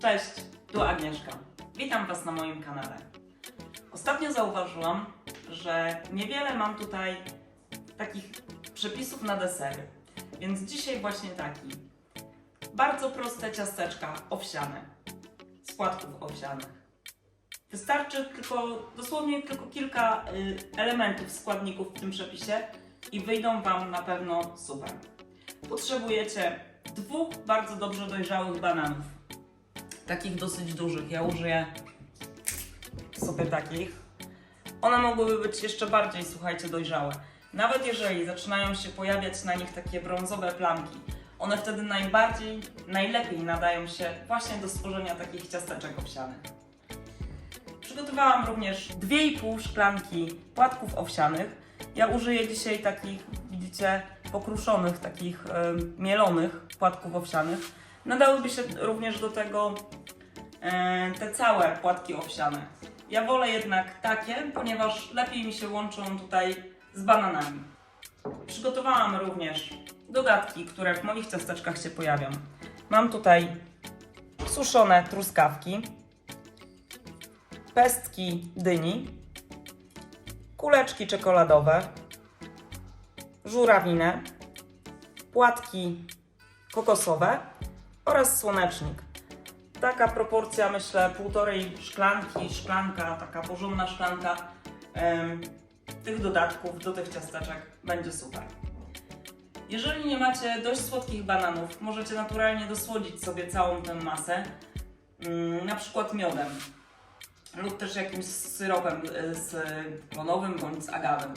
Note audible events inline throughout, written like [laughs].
Cześć, tu Agnieszka. Witam Was na moim kanale. Ostatnio zauważyłam, że niewiele mam tutaj takich przepisów na desery, więc dzisiaj właśnie taki. Bardzo proste ciasteczka owsiane, z płatków owsianych. Wystarczy tylko, dosłownie tylko kilka y, elementów, składników w tym przepisie i wyjdą Wam na pewno super. Potrzebujecie dwóch bardzo dobrze dojrzałych bananów. Takich dosyć dużych. Ja użyję sobie takich. One mogłyby być jeszcze bardziej, słuchajcie, dojrzałe. Nawet jeżeli zaczynają się pojawiać na nich takie brązowe plamki, one wtedy najbardziej, najlepiej nadają się właśnie do stworzenia takich ciasteczek owsianych. Przygotowałam również 2,5 szklanki płatków owsianych. Ja użyję dzisiaj takich, widzicie, pokruszonych, takich em, mielonych płatków owsianych. Nadałyby się również do tego e, te całe płatki owsiane. Ja wolę jednak takie, ponieważ lepiej mi się łączą tutaj z bananami. Przygotowałam również dodatki, które w moich ciasteczkach się pojawią. Mam tutaj suszone truskawki, pestki dyni, kuleczki czekoladowe, żurawinę, płatki kokosowe oraz słonecznik. Taka proporcja, myślę, półtorej szklanki, szklanka, taka porządna szklanka em, tych dodatków do tych ciasteczek będzie super. Jeżeli nie macie dość słodkich bananów, możecie naturalnie dosłodzić sobie całą tę masę, mm, na przykład miodem lub też jakimś syropem y, z klonowym bądź z agawem.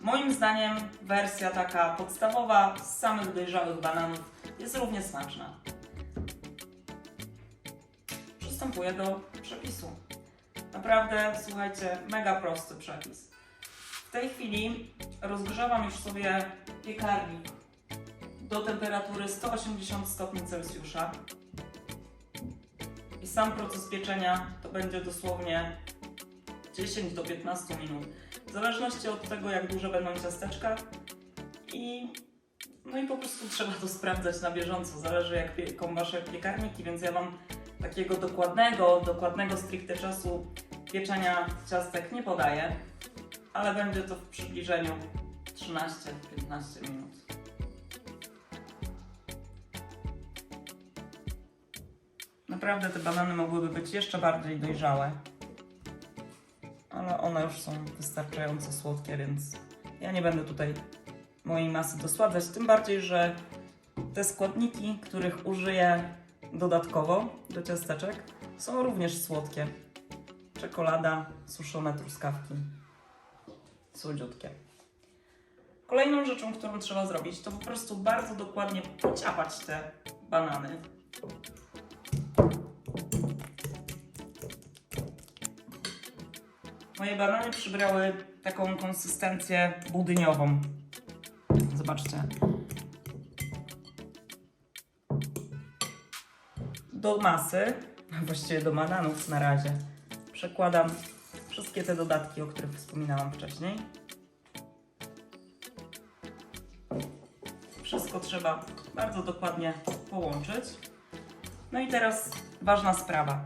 Moim zdaniem wersja taka podstawowa z samych dojrzałych bananów jest równie smaczna. Przystępuję do przepisu. Naprawdę, słuchajcie, mega prosty przepis. W tej chwili rozgrzewam już sobie piekarnik do temperatury 180 stopni Celsjusza. I sam proces pieczenia to będzie dosłownie 10 do 15 minut. W zależności od tego, jak duże będą ciasteczka. I no i po prostu trzeba to sprawdzać na bieżąco. Zależy jak pieką wasze piekarniki, więc ja wam takiego dokładnego, dokładnego stricte czasu pieczenia ciastek nie podaję, ale będzie to w przybliżeniu 13-15 minut. Naprawdę te banany mogłyby być jeszcze bardziej dojrzałe, ale one już są wystarczająco słodkie, więc ja nie będę tutaj mojej masy dosładzać. Tym bardziej, że te składniki, których użyję dodatkowo do ciasteczek, są również słodkie. Czekolada, suszone truskawki, słodziutkie. Kolejną rzeczą, którą trzeba zrobić, to po prostu bardzo dokładnie pociapać te banany. Moje banany przybrały taką konsystencję budyniową. Zobaczcie. Do masy, [laughs] właściwie do bananów na razie, przekładam wszystkie te dodatki, o których wspominałam wcześniej. Wszystko trzeba bardzo dokładnie połączyć. No i teraz ważna sprawa.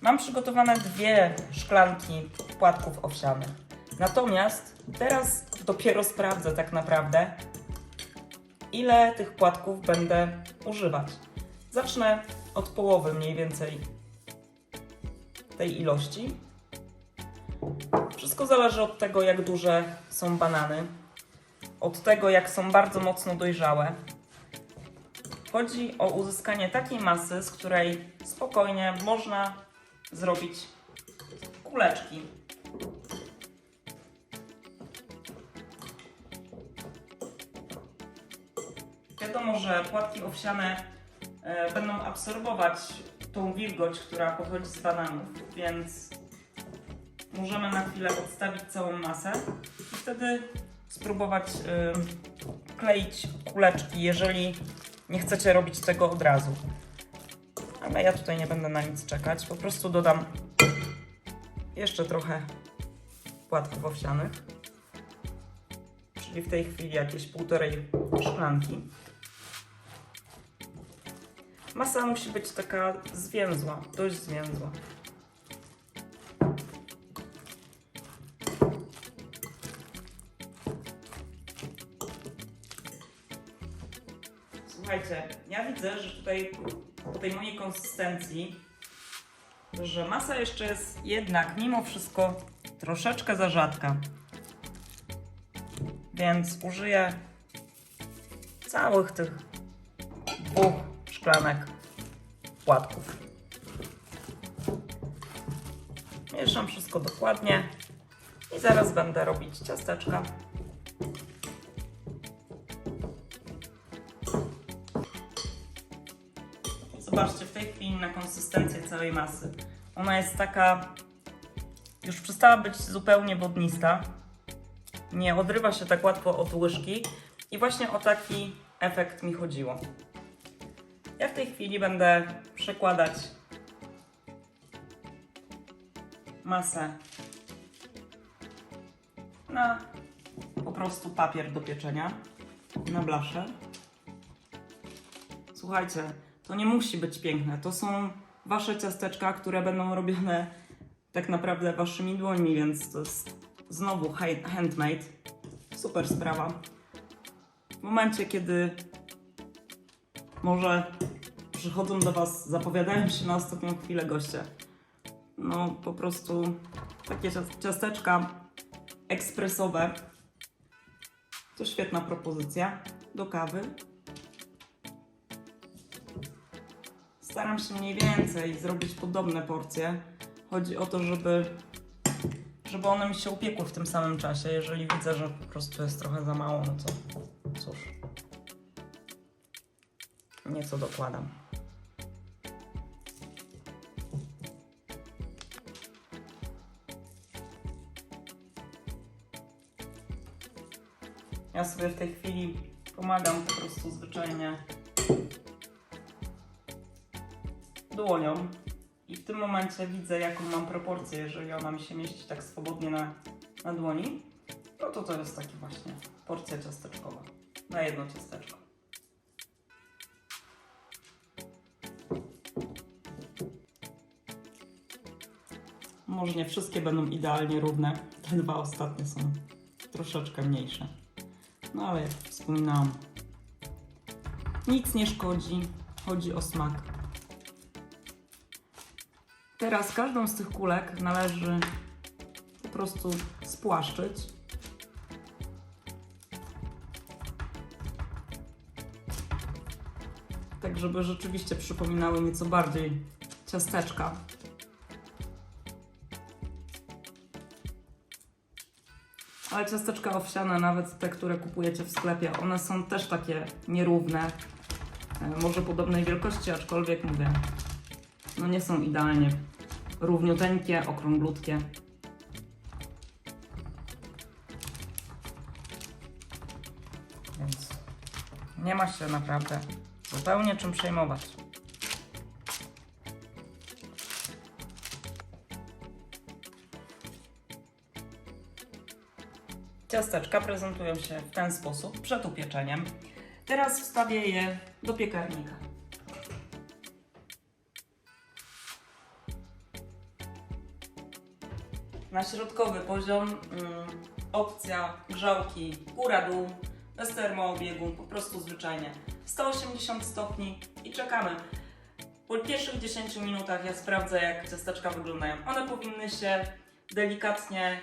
Mam przygotowane dwie szklanki płatków owsianych. Natomiast teraz dopiero sprawdzę tak naprawdę, ile tych płatków będę używać. Zacznę od połowy mniej więcej tej ilości. Wszystko zależy od tego, jak duże są banany, od tego, jak są bardzo mocno dojrzałe. Chodzi o uzyskanie takiej masy, z której spokojnie można zrobić kuleczki. Wiadomo, że płatki owsiane e, będą absorbować tą wilgoć, która pochodzi z bananów, więc możemy na chwilę odstawić całą masę i wtedy spróbować e, kleić kuleczki, jeżeli nie chcecie robić tego od razu. Ale ja tutaj nie będę na nic czekać, po prostu dodam jeszcze trochę płatków owsianych, czyli w tej chwili jakieś półtorej szklanki. Masa musi być taka zwięzła, dość zwięzła. Słuchajcie, ja widzę, że tutaj po tej mojej konsystencji, że masa jeszcze jest jednak mimo wszystko troszeczkę za rzadka. Więc użyję całych tych dwóch szklanek płatków. Mieszam wszystko dokładnie i zaraz będę robić ciasteczka. Zobaczcie w tej chwili na konsystencję całej masy. Ona jest taka, już przestała być zupełnie wodnista. Nie odrywa się tak łatwo od łyżki i właśnie o taki efekt mi chodziło. Ja w tej chwili będę przekładać masę na po prostu papier do pieczenia, na blaszę. Słuchajcie, to nie musi być piękne. To są wasze ciasteczka, które będą robione tak naprawdę waszymi dłońmi, więc to jest znowu ha- handmade. Super sprawa. W momencie, kiedy może przychodzą do was, zapowiadają się na ostatnią chwilę goście. No po prostu takie cias- ciasteczka ekspresowe to świetna propozycja do kawy. Staram się mniej więcej zrobić podobne porcje. Chodzi o to, żeby, żeby one mi się upiekły w tym samym czasie. Jeżeli widzę, że po prostu jest trochę za mało, no to cóż. Nieco dokładam. Ja sobie w tej chwili pomagam po prostu zwyczajnie dłonią i w tym momencie widzę jaką mam proporcję, jeżeli ona mi się mieści tak swobodnie na, na dłoni, no to to jest taki właśnie porcja ciasteczkowa na jedno ciasteczko. Może nie wszystkie będą idealnie równe, te dwa ostatnie są troszeczkę mniejsze. No ale jak wspominałam, nic nie szkodzi, chodzi o smak. Teraz każdą z tych kulek należy po prostu spłaszczyć. Tak, żeby rzeczywiście przypominały nieco bardziej ciasteczka. Ale ciasteczka owsiane, nawet te, które kupujecie w sklepie, one są też takie nierówne. E, Może podobnej wielkości, aczkolwiek mówię, no nie są idealnie równiuteńkie, okrąglutkie. Więc nie ma się naprawdę zupełnie czym przejmować. Ciasteczka prezentują się w ten sposób przed upieczeniem. Teraz wstawię je do piekarnika. Na środkowy poziom mm, opcja grzałki góra-dół, bez termoobiegu, po prostu zwyczajnie. 180 stopni i czekamy. Po pierwszych 10 minutach ja sprawdzę jak ciasteczka wyglądają. One powinny się delikatnie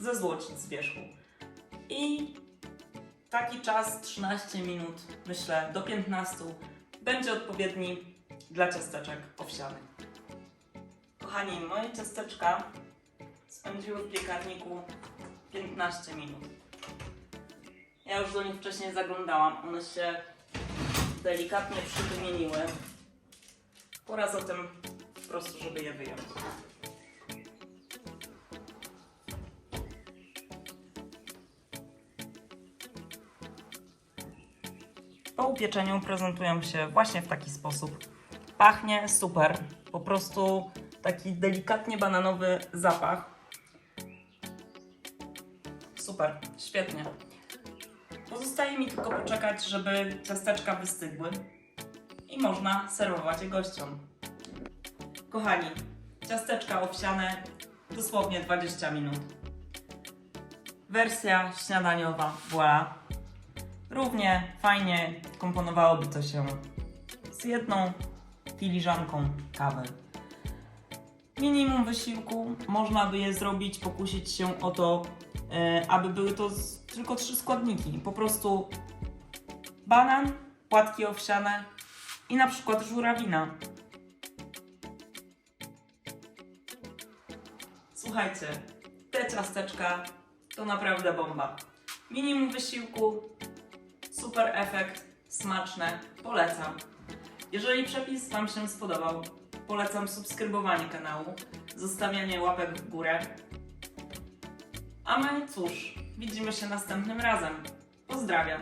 zezłocić z wierzchu. I taki czas 13 minut, myślę do 15 będzie odpowiedni dla ciasteczek owsianych. Kochani, moje ciasteczka spędziły w piekarniku 15 minut. Ja już do nich wcześniej zaglądałam. One się delikatnie przydymieniły. Pora zatem po prostu, żeby je wyjąć. Po upieczeniu prezentują się właśnie w taki sposób. Pachnie super. Po prostu taki delikatnie bananowy zapach. Super, świetnie. Pozostaje mi tylko poczekać, żeby ciasteczka wystygły. i można serwować je gościom. Kochani, ciasteczka owsiane dosłownie 20 minut. Wersja śniadaniowa, voilà. Równie fajnie komponowałoby to się z jedną filiżanką kawy. Minimum wysiłku, można by je zrobić, pokusić się o to, e, aby były to tylko trzy składniki. Po prostu banan, płatki owsiane i na przykład żurawina. Słuchajcie, te ciasteczka to naprawdę bomba. Minimum wysiłku, super efekt, smaczne, polecam. Jeżeli przepis Wam się spodobał, polecam subskrybowanie kanału, zostawianie łapek w górę. A my cóż, widzimy się następnym razem. Pozdrawiam.